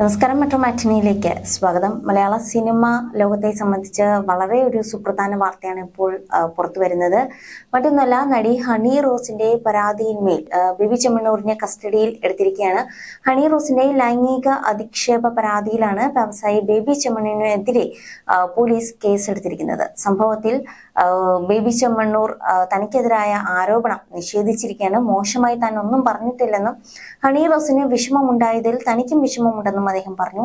നമസ്കാരം മെട്രോ മാറ്റിനിയിലേക്ക് സ്വാഗതം. മലയാള സിനിമ ലോകത്തെ സംബന്ധിച്ച് വളരെ ഒരു സുപ്രധാന വാർത്തയാണ് ഇപ്പോൾ പുറത്തു വരുന്നത്. മറ്റൊന്നല്ല നടി ഹണി റോസിന്റെ പരാതിയിന്മേൽ ബിബി ചെമ്മണ്ണൂരിനെ കസ്റ്റഡിയിൽ എടുത്തിരിക്കുകയാണ്. ഹണി റോസിന്റെ ലൈംഗിക അധിക്ഷേപ പരാതിയിലാണ് വ്യവസായി ബേബി ചെമ്മണ്ണൂരിനെതിരെ പോലീസ് പോലീസ് കേസെടുത്തിരിക്കുന്നത്. സംഭവത്തിൽ ബേബി ചെമ്മണ്ണൂർ തനിക്കെതിരായ ആരോപണം നിഷേധിച്ചിരിക്കുകയാണ്. മോശമായി താൻ ഒന്നും പറഞ്ഞിട്ടില്ലെന്നും ഹണി റോസിന് വിഷമമുണ്ടായതിൽ തനിക്കും വിഷമമുണ്ടെന്നും അദ്ദേഹം പറഞ്ഞു.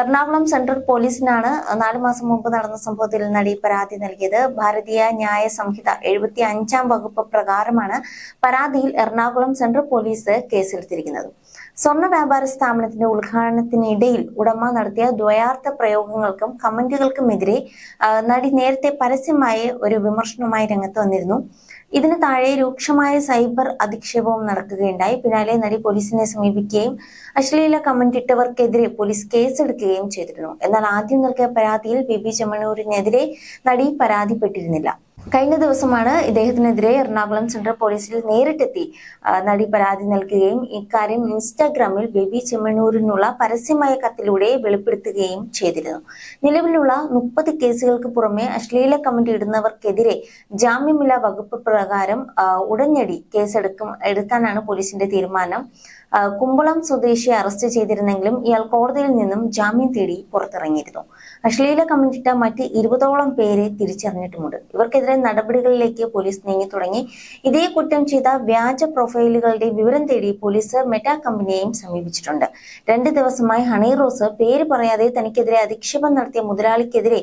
എറണാകുളം സെൻട്രൽ പോലീസിനാണ് നാലു മാസം മുമ്പ് നടന്ന സംഭവത്തിൽ നടി പരാതി നൽകിയത്. ഭാരതീയ ന്യായ സംഹിത എഴുപത്തി അഞ്ചാം വകുപ്പ് പ്രകാരമാണ് പരാതിയിൽ എറണാകുളം സെൻട്രൽ പോലീസ് കേസെടുത്തിരിക്കുന്നത്. സ്വർണ വ്യാപാര സ്ഥാപനത്തിന്റെ ഉദ്ഘാടനത്തിനിടയിൽ ഉടമ നടത്തിയ ദ്വയാർത്ഥ പ്രയോഗങ്ങൾക്കും കമന്റുകൾക്കുമെതിരെ നടി നേരത്തെ പരസ്യമായി ഒരു വിമർശനവുമായി രംഗത്ത് വന്നിരുന്നു. ഇതിന് താഴെ രൂക്ഷമായ സൈബർ അധിക്ഷേപവും നടക്കുകയുണ്ടായി. പിന്നാലെ നടി പോലീസിനെ സമീപിക്കുകയും അശ്ലീല കമന്റ് ഇട്ടവർക്കെതിരെ പോലീസ് കേസെടുക്കുകയും ചെയ്തിരുന്നു. എന്നാൽ ആദ്യം നൽകിയ പരാതിയിൽ ബി ബി ചെമ്മണൂരിനെതിരെ നടി പരാതിപ്പെട്ടിരുന്നില്ല. കഴിഞ്ഞ ദിവസമാണ് ഇദ്ദേഹത്തിനെതിരെ എറണാകുളം സെൻട്രൽ പോലീസിൽ നേരിട്ടെത്തി. നടി പരാതി നൽകുകയും ഇക്കാര്യം ഇൻസ്റ്റാഗ്രാമിൽ ബേബി ചെമ്മണ്ണൂരിനുള്ള പരസ്യമായ കത്തിലൂടെ വെളിപ്പെടുത്തുകയും ചെയ്തിരുന്നു. നിലവിലുള്ള മുപ്പത് കേസുകൾക്ക് പുറമെ അശ്ലീല കമന്റ് ഇടുന്നവർക്കെതിരെ ജാമ്യമില്ലാ വകുപ്പ് പ്രകാരം ഉടനടി കേസെടുക്കും എടുക്കാനാണ് പോലീസിന്റെ തീരുമാനം. കുമ്പളം സ്വദേശിയെ അറസ്റ്റ് ചെയ്തിരുന്നെങ്കിലും ഇയാൾ കോടതിയിൽ നിന്നും ജാമ്യം തേടി പുറത്തിറങ്ങിയിരുന്നു. അശ്ലീല കമന്റിട്ട മറ്റ് ഇരുപതോളം പേരെ തിരിച്ചറിഞ്ഞിട്ടുമുണ്ട്. ഇവർക്കെതിരെ നടപടികളിലേക്ക് പോലീസ് നീങ്ങി തുടങ്ങി. ഇതേ കുറ്റം ചെയ്ത വ്യാജ പ്രൊഫൈലുകളുടെ വിവരം തേടി പോലീസ് മെറ്റാ കമ്പനിയെയും സമീപിച്ചിട്ടുണ്ട്. രണ്ട് ദിവസമായി ഹണി റോസ് പേര് പറയാതെ തനിക്കെതിരെ അധിക്ഷേപം നടത്തിയ മുതലാളിക്കെതിരെ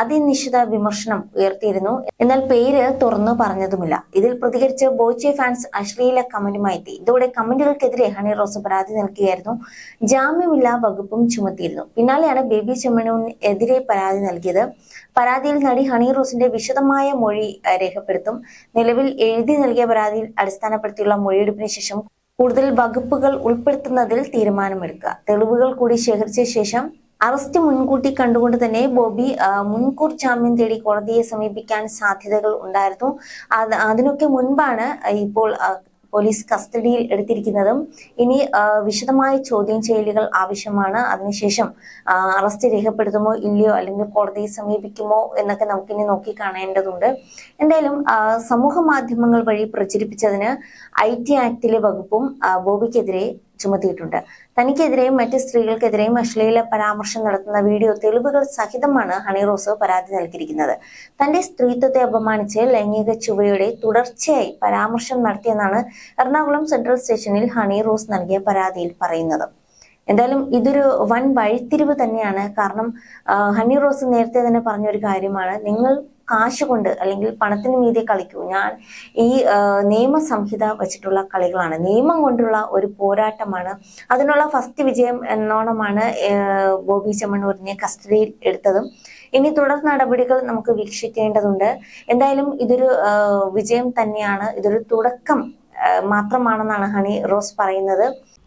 അതിനിശ്ചിത വിമർശനം ഉയർത്തിയിരുന്നു. എന്നാൽ പേര് തുറന്നു പറഞ്ഞതുമില്ല. ഇതിൽ പ്രതികരിച്ച് ബോച്ചെ ഫാൻസ് അശ്ലീല കമന്റുമായി എത്തി. ഇതോടെ കമന്റുകൾക്കെതിരെ ഹണി റോസ് പരാതി നൽകിയായിരുന്നു. ജാമ്യമില്ലാ വകുപ്പും ചുമത്തിയിരുന്നു. പിന്നാലെയാണ് ബേബി ചെമ്മണ്ണൂരിന് എതിരെ പരാതി നൽകിയത്. പരാതിയിൽ നടി ഹണി റോസിന്റെ വിശദമായ മൊഴി രേഖപ്പെടുത്തും. നിലവിൽ എഴുതി നൽകിയ പരാതിയിൽ അടിസ്ഥാനപ്പെടുത്തിയുള്ള മൊഴിയെടുപ്പിന് ശേഷം കൂടുതൽ വകുപ്പുകൾ ഉൾപ്പെടുത്തുന്നതിൽ തീരുമാനമെടുക്കുക. തെളിവുകൾ കൂടി ശേഖരിച്ച ശേഷം അറസ്റ്റ് മുൻകൂട്ടി കണ്ടുകൊണ്ട് തന്നെ ബോബി മുൻകൂർ ജാമ്യം തേടി കോടതിയെ സമീപിക്കാൻ സാധ്യതകൾ ഉണ്ടായിരുന്നു. അത് അതിനൊക്കെ മുൻപാണ് ഇപ്പോൾ പോലീസ് കസ്റ്റഡിയിൽ എടുത്തിരിക്കുന്നതും. ഇനി വിശദമായ ചോദ്യം ചെയ്യലുകൾ ആവശ്യമാണ്. അതിനുശേഷം അറസ്റ്റ് രേഖപ്പെടുത്തുമോ ഇല്ലയോ അല്ലെങ്കിൽ കോടതിയെ സമീപിക്കുമോ എന്നൊക്കെ നമുക്കിനി നോക്കി കാണേണ്ടതുണ്ട്. എന്തായാലും സമൂഹ മാധ്യമങ്ങൾ വഴി പ്രചരിപ്പിച്ചതിന് ഐ ടി ആക്ടിലെ വകുപ്പും ബോബിക്കെതിരെ ചുമത്തിയിട്ടുണ്ട്. തനിക്കെതിരെയും മറ്റ് സ്ത്രീകൾക്കെതിരെയും അശ്ലീല പരാമർശം നടത്തുന്ന വീഡിയോ തെളിവുകൾ സഹിതമാണ് ഹണി റോസ് പരാതി നൽകിയിരിക്കുന്നത്. തന്റെ സ്ത്രീത്വത്തെ അപമാനിച്ച് ലൈംഗിക ചുവയുടെ തുടർച്ചയായി പരാമർശം നടത്തിയെന്നാണ് എറണാകുളം സെൻട്രൽ സ്റ്റേഷനിൽ ഹണി റോസ് നൽകിയ പരാതിയിൽ പറയുന്നത്. എന്തായാലും ഇതൊരു വൻ വഴിത്തിരിവ് തന്നെയാണ്. കാരണം ഹണി റോസ് നേരത്തെ തന്നെ പറഞ്ഞൊരു കാര്യമാണ്. നിങ്ങൾ കാശ് കൊണ്ട് അല്ലെങ്കിൽ പണത്തിന് മീതെ കളിക്കൂ. ഞാൻ ഈ നിയമ സംഹിത വെച്ചിട്ടുള്ള കളികളാണ്. നിയമം കൊണ്ടുള്ള ഒരു പോരാട്ടമാണ്. അതിനുള്ള ഫസ്റ്റ് വിജയം എന്നോണമാണ് ബോബി ചെമ്മണ്ണൂരിനെ കസ്റ്റഡിയിൽ എടുത്തതും. ഇനി തുടർ നടപടികൾ നമുക്ക് വീക്ഷിക്കേണ്ടതുണ്ട്. എന്തായാലും ഇതൊരു വിജയം തന്നെയാണ്. ഇതൊരു തുടക്കം മാത്രമാണെന്നാണ് ഹണി റോസ് പറയുന്നത്.